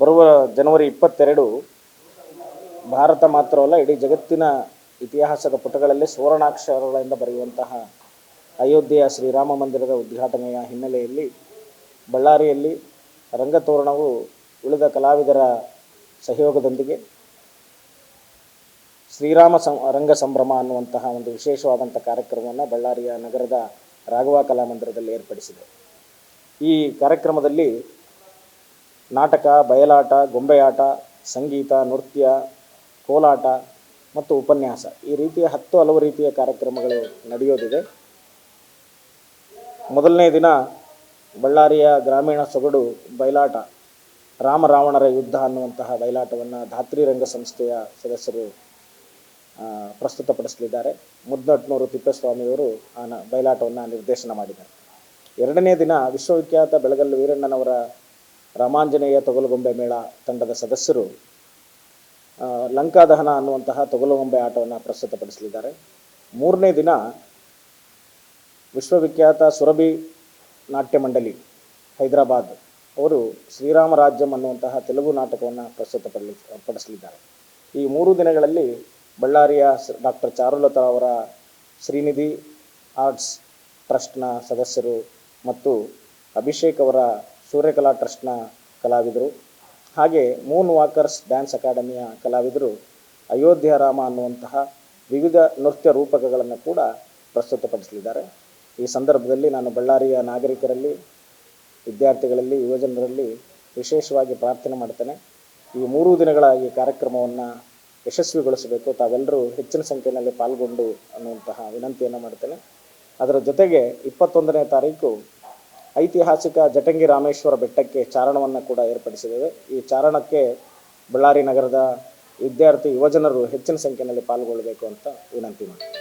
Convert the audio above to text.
ಬರುವ ಜನವರಿ ಇಪ್ಪತ್ತೆರಡು, ಭಾರತ ಮಾತ್ರವಲ್ಲ, ಇಡೀ ಜಗತ್ತಿನ ಇತಿಹಾಸದ ಪುಟಗಳಲ್ಲಿ ಸುವರ್ಣಾಕ್ಷರಗಳಿಂದ ಬರೆಯುವಂತಹ ಅಯೋಧ್ಯೆಯ ಶ್ರೀರಾಮ ಮಂದಿರದ ಉದ್ಘಾಟನೆಯ ಹಿನ್ನೆಲೆಯಲ್ಲಿ ಬಳ್ಳಾರಿಯಲ್ಲಿ ರಂಗತೋರಣವು ಉಳಿದ ಕಲಾವಿದರ ಸಹಯೋಗದೊಂದಿಗೆ ಶ್ರೀರಾಮ ಸಂ, ರಂಗ ಸಂಭ್ರಮ ಅನ್ನುವಂತಹ ಒಂದು ವಿಶೇಷವಾದಂಥ ಕಾರ್ಯಕ್ರಮವನ್ನು ಬಳ್ಳಾರಿಯ ನಗರದ ರಾಘವ ಕಲಾಮಂದಿರದಲ್ಲಿ ಏರ್ಪಡಿಸಿದೆ. ಈ ಕಾರ್ಯಕ್ರಮದಲ್ಲಿ ನಾಟಕ, ಬಯಲಾಟ, ಗೊಂಬೆಯಾಟ, ಸಂಗೀತ, ನೃತ್ಯ, ಕೋಲಾಟ ಮತ್ತು ಉಪನ್ಯಾಸ. ಈ ರೀತಿಯ ಹತ್ತು ಹಲವು ರೀತಿಯ ಕಾರ್ಯಕ್ರಮಗಳು ನಡೆಯೋದಿದೆ. ಮೊದಲನೇ ದಿನ ಬಳ್ಳಾರಿಯ ಗ್ರಾಮೀಣ ಸೊಗಡು ಬಯಲಾಟ ರಾಮ ರಾವಣರ ಯುದ್ಧ ಅನ್ನುವಂತಹ ಬಯಲಾಟವನ್ನು ಧಾತ್ರಿ ರಂಗ ಸಂಸ್ಥೆಯ ಸದಸ್ಯರು ಪ್ರಸ್ತುತಪಡಿಸಲಿದ್ದಾರೆ. ಮುದ್ದಟ್ನೂರು ತಿಪ್ಪೇಸ್ವಾಮಿಯವರು ಆ ಬಯಲಾಟವನ್ನು ನಿರ್ದೇಶನ ಮಾಡಿದ್ದಾರೆ. ಎರಡನೇ ದಿನ ವಿಶ್ವವಿಖ್ಯಾತ ಬೆಳಗಲ್ಲು ವೀರಣ್ಣನವರ ರಾಮಾಂಜನೇಯ ತೊಗಲುಗೊಂಬೆ ಮೇಳ ತಂಡದ ಸದಸ್ಯರು ಲಂಕಾದಹನ ಅನ್ನುವಂತಹ ತೊಗಲುಗೊಂಬೆ ಆಟವನ್ನು ಪ್ರಸ್ತುತಪಡಿಸಲಿದ್ದಾರೆ. ಮೂರನೇ ದಿನ ವಿಶ್ವವಿಖ್ಯಾತ ಸುರಭಿ ನಾಟ್ಯ ಮಂಡಳಿ, ಹೈದರಾಬಾದ್, ಅವರು ಶ್ರೀರಾಮರಾಜ್ಯಂ ಅನ್ನುವಂತಹ ತೆಲುಗು ನಾಟಕವನ್ನು ಪ್ರಸ್ತುತಪಡಲಿ, ಪಡಿಸಲಿದ್ದಾರೆ. ಈ ಮೂರು ದಿನಗಳಲ್ಲಿ ಬಳ್ಳಾರಿಯ ಡಾಕ್ಟರ್ ಚಾರುಲತಾ ಅವರ ಶ್ರೀನಿಧಿ ಆರ್ಟ್ಸ್ ಟ್ರಸ್ಟ್ನ ಸದಸ್ಯರು ಮತ್ತು ಅಭಿಷೇಕ್ ಅವರ ಸೂರ್ಯಕಲಾ ಟ್ರಸ್ಟ್ನ ಕಲಾವಿದರು. ಹಾಗೆ ಮೂನ್ ವಾಕರ್ಸ್ ಡ್ಯಾನ್ಸ್ ಅಕಾಡೆಮಿಯ ಕಲಾವಿದರು ಅಯೋಧ್ಯ ರಾಮ ಅನ್ನುವಂತಹ ವಿವಿಧ ನೃತ್ಯ ರೂಪಕಗಳನ್ನು ಕೂಡ ಪ್ರಸ್ತುತಪಡಿಸಲಿದ್ದಾರೆ. ಈ ಸಂದರ್ಭದಲ್ಲಿ ನಾನು ಬಳ್ಳಾರಿಯ ನಾಗರಿಕರಲ್ಲಿ, ವಿದ್ಯಾರ್ಥಿಗಳಲ್ಲಿ, ಯುವಜನರಲ್ಲಿ ವಿಶೇಷವಾಗಿ ಪ್ರಾರ್ಥನೆ ಮಾಡ್ತೇನೆ. ಈ ಮೂರು ದಿನಗಳ ಈ ಕಾರ್ಯಕ್ರಮವನ್ನು ಯಶಸ್ವಿಗೊಳಿಸಬೇಕು. ತಾವೆಲ್ಲರೂ ಹೆಚ್ಚಿನ ಸಂಖ್ಯೆಯಲ್ಲಿ ಪಾಲ್ಗೊಂಡು ಅನ್ನುವಂತಹ ವಿನಂತಿಯನ್ನು ಮಾಡ್ತೇನೆ. ಅದರ ಜೊತೆಗೆ ಇಪ್ಪತ್ತೊಂದನೇ ತಾರೀಕು ಐತಿಹಾಸಿಕ ಜಟಂಗಿ ರಾಮೇಶ್ವರ ಬೆಟ್ಟಕ್ಕೆ ಚಾರಣವನ್ನು ಕೂಡ ಏರ್ಪಡಿಸಿದ್ದೇವೆ. ಈ ಚಾರಣಕ್ಕೆ ಬಳ್ಳಾರಿ ನಗರದ ವಿದ್ಯಾರ್ಥಿ ಯುವಜನರು ಹೆಚ್ಚಿನ ಸಂಖ್ಯೆಯಲ್ಲಿ ಪಾಲ್ಗೊಳ್ಳಬೇಕು ಅಂತ ವಿನಂತಿ ಮಾಡ್ತೀನಿ.